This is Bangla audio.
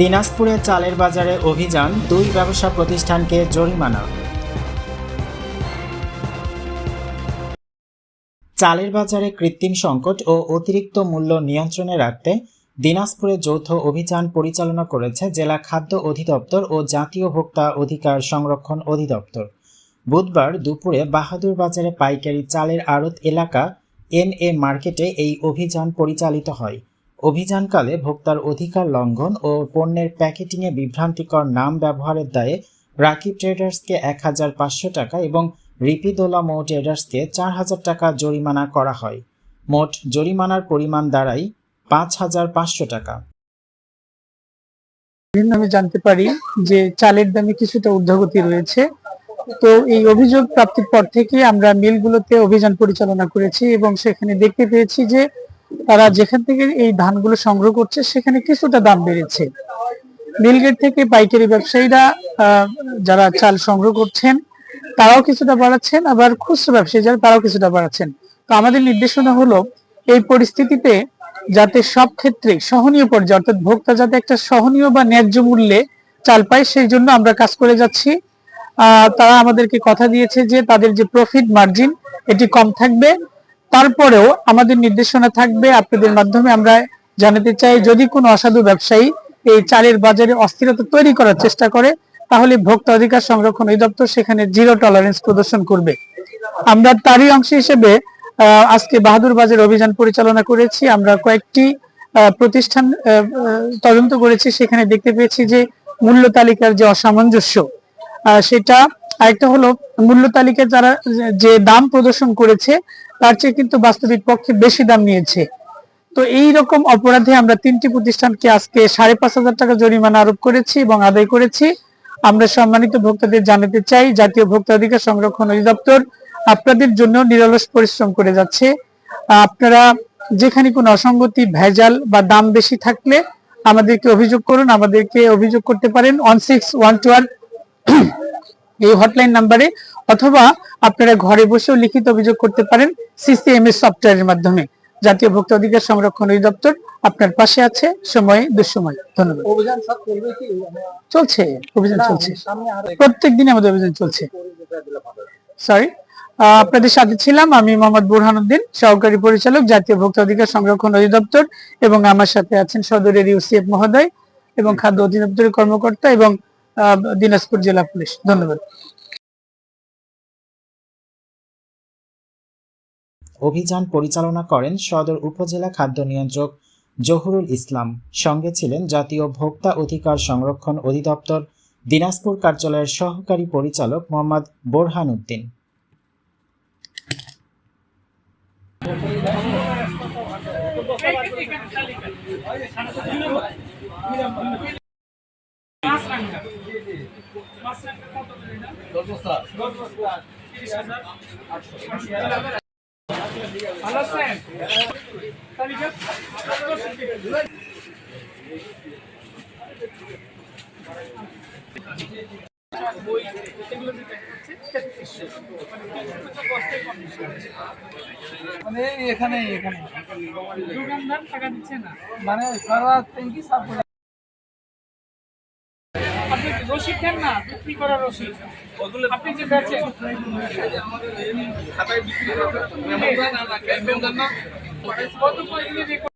দিনাজপুরে চালের বাজারে অভিযান, দুই ব্যবসা প্রতিষ্ঠানকে জরিমানা। চালের বাজারে কৃত্রিম সংকট ও অতিরিক্ত মূল্য নিয়ন্ত্রণে রাখতে দিনাজপুরে যৌথ অভিযান পরিচালনা করেছে জেলা খাদ্য অধিদপ্তর ও জাতীয় ভোক্তা অধিকার সংরক্ষণ অধিদপ্তর। বুধবার দুপুরে বাহাদুর বাজারে পাইকারি চালের আড়ত এলাকা এন এ মার্কেটে এই অভিযান পরিচালিত হয়। অভিযানকালে ভোক্তার অধিকার লঙ্ঘন ও পণ্যের প্যাকেটিংয়ে বিভ্রান্তিকর নাম ব্যবহারের দায়ে রাকিব ট্রেডার্সকে এক হাজার পাঁচশো টাকা এবং রিপিদোলা মো ট্রেডার্সকে চার হাজার টাকা জরিমানা করা হয়। মোট জরিমানার পরিমাণ দাঁড়ায় পাঁচ হাজার পাঁচশো টাকা। আমি জানতে পারি যে চালের দামে কিছুটা ঊর্ধ্বগতি রয়েছে। তো এই অভিযোগ প্রাপ্তির পর থেকে আমরা মিলগুলোতে অভিযান পরিচালনা করেছি এবং সেখানে দেখতে পেয়েছি যে তারা যেখান থেকে এই ধানগুলো সংগ্রহ করছে, সেখানে কিছুটা দাম বেড়েছে। মিলগেট থেকে পাইকারি ব্যবসায়ীরা যারা চাল সংগ্রহ করছেন, তারাও কিছুটা বাড়াচ্ছেন, আবার খুচরো ব্যবসায়ী যারা তারাও কিছুটা বাড়াচ্ছেন। তো আমাদের নির্দেশনা হলো, এই পরিস্থিতিতে যাতে সব ক্ষেত্রে সহনীয় পর্যায়ে, অর্থাৎ ভোক্তা যাতে একটা সহনীয় বা ন্যায্য মূল্যে চাল পায়, সেই জন্য আমরা কাজ করে যাচ্ছি। তারা আমাদেরকে কথা দিয়েছে যে তাদের যে প্রফিট মার্জিন এটি কম থাকবে। তারপরেও আমাদের নির্দেশনা থাকবে আপনাদের মাধ্যমে আমরা জানাতে চাই, যদি কোনো অসাধু ব্যবসায়ী এই চালের বাজারে অস্থিরতা তৈরি করার চেষ্টা করে, তাহলে ভোক্তা অধিকার সংরক্ষণ অধিদপ্তর সেখানে জিরো টলারেন্স প্রদর্শন করবে। আমরা তারই অংশ হিসেবে আজকে বাহাদুর বাজার অভিযান পরিচালনা করেছি। আমরা কয়েকটি প্রতিষ্ঠান তদন্ত করেছি। সেখানে দেখতে পেয়েছি যে মূল্য তালিকার যে অসামঞ্জস্য সেটা আরেকটা হলো মূল্য তালিকায় যারা, যে- দাম প্রদর্শন করেছে, তার চেয়ে কিন্তু বাস্তবিক পক্ষে বেশি দাম নিয়েছে। তো এই রকম অপরাধে আমরা তিনটি প্রতিষ্ঠানকে আজকে সাড়ে পাঁচ হাজার টাকা জরিমানা আরোপ করেছি এবং আদায় করেছি। আমরা সম্মানিত ভোক্তাদের জানাতে চাই, জাতীয় ভোক্তা অধিকার সংরক্ষণ অধিদপ্তর আপনাদের জন্য নিরলস পরিশ্রম করে যাচ্ছে। আপনারা যেখানে কোনো অসঙ্গতি, ভেজাল বা দাম বেশি থাকলে আমাদেরকে অভিযোগ করুন, আমাদেরকে অভিযোগ করতে পারেন। ওয়ান সিক্স ওয়ান টু এই হটলাইন নাম্বারে অথবা আপনারা ঘরে বসেও লিখিত অভিযোগ করতে পারেন সিসিএমএস সফটওয়্যারের মাধ্যমে। জাতীয় ভোক্তা অধিকার সংরক্ষণ অধিদপ্তর আপনার পাশে আছে। সময়ে দুঃসময়। ধন্যবাদ। অভিযান কি? চলছে অভিযান চলছে। প্রত্যেক দিন আমাদের অভিযান চলছে। সরি আপনাদের। সাথে ছিলাম আমি মোহাম্মদ বুরহানুদ্দিন সহকারী পরিচালক জাতীয় ভোক্তা অধিকার সংরক্ষণ অধিদপ্তর এবং আমার সাথে আছেন সদরের ইউসিএফ মহোদয় এবং খাদ্য অধিদপ্তরের কর্মকর্তা এবং দিনাজপুর জেলা পুলিশ। ধন্যবাদ। অভিযান পরিচালনা করেন সদর উপজেলা খাদ্য নিয়ন্ত্রক জহুরুল ইসলাম। সঙ্গে ছিলেন জাতীয় ভোক্তা অধিকার সংরক্ষণ অধিদপ্তর, দিনাজপুর কার্যালয়ের সহকারী পরিচালক মোহাম্মদ বোরহান উদ্দিন। মানে এখানে এখানে দোকানদার টাকা দিচ্ছে না। মানে সারা রসিদ দেন না বিক্রি করার রসিদ। আপনি যে বেচেন। কত পয়সা